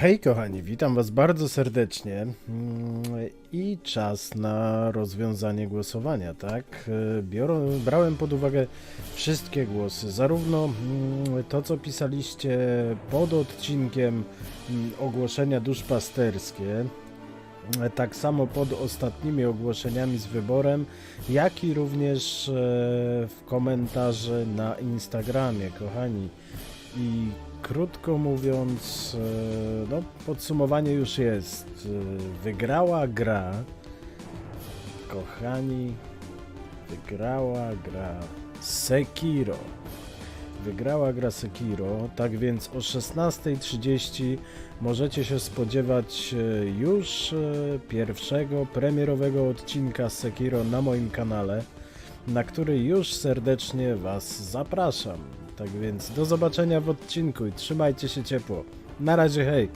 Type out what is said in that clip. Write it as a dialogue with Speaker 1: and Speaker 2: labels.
Speaker 1: Hej kochani, witam was bardzo serdecznie Mm, i czas na rozwiązanie głosowania, tak? E, Biorą, brałem pod uwagę wszystkie głosy, zarówno mm, to co pisaliście pod odcinkiem mm, ogłoszenia duszpasterskie, e, tak samo pod ostatnimi ogłoszeniami z wyborem, jak i również e, w komentarze na Instagramie, kochani. I krótko mówiąc, e, no, podsumowanie już jest. E, Wygrała gra. Kochani, wygrała gra Sekiro. Wygrała gra Sekiro, tak więc o 16.30 możecie się spodziewać e, już pierwszego premierowego odcinka Sekiro na moim kanale, na który już serdecznie Was zapraszam. Tak więc do zobaczenia w odcinku i trzymajcie się ciepło. Na razie, hej!